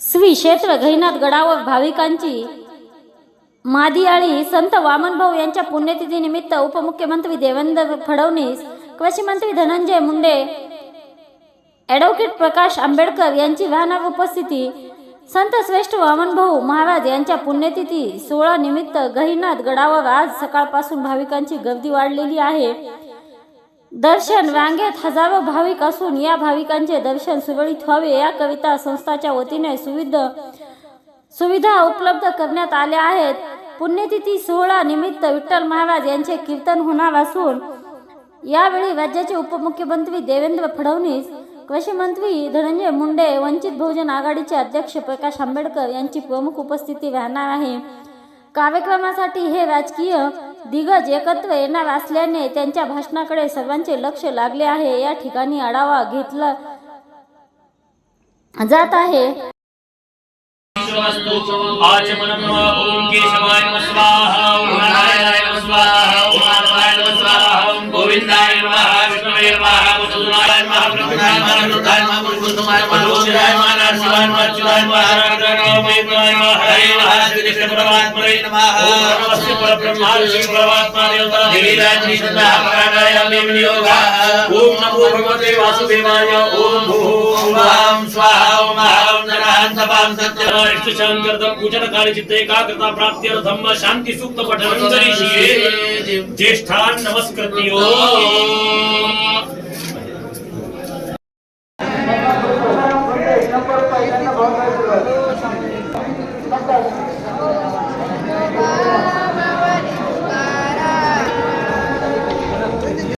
श्री क्षेत्र गहिनाथ गडावर भाविकांची मादियाळी संत वामनभाऊ यांच्या पुण्यतिथीनिमित्त उपमुख्यमंत्री देवेंद्र फडणवीस कृषी मंत्री धनंजय मुंडे ॲडव्होकेट प्रकाश आंबेडकर यांची वाहनावर उपस्थिती संत श्रेष्ठ वामनभाऊ महाराज यांच्या पुण्यतिथी सोहळा निमित्त गहिनाथ गडावर आज सकाळपासून भाविकांची गर्दी वाढलेली आहे. दर्शन रांगेत हजारो भाविक असून या भाविकांचे दर्शन सुरळीत व्हावे. या कविता संस्थाच्या वतीने सुविध सुविधा उपलब्ध करण्यात आल्या आहेत. पुण्यतिथी सोहळा निमित्त विठ्ठल महाराज यांचे कीर्तन होणार असून यावेळी राज्याचे उपमुख्यमंत्री देवेंद्र फडणवीस कृषी मंत्री धनंजय मुंडे वंचित बहुजन आघाडीचे अध्यक्ष प्रकाश आंबेडकर यांची प्रमुख उपस्थिती राहणार आहे. कार्यक्रमासाठी हे राजकीय दिग्गज एकत्र येणार असल्याने त्यांच्या भाषणाकडे सर्वांचे लक्ष लागले आहे. या ठिकाणी आढावा घेतला जात आहे. आचमनम् शिवाय शिवाय ओम नमो. भगवते वासुदेवाय ओम भूम स्वाहा पूजन कार्यचित्त एकाग्रता प्राप्त्यर्थ धम्म शांती सूक्त पठन ज्येष्ठान नमस्कृत्यो। no puedo ir a la banda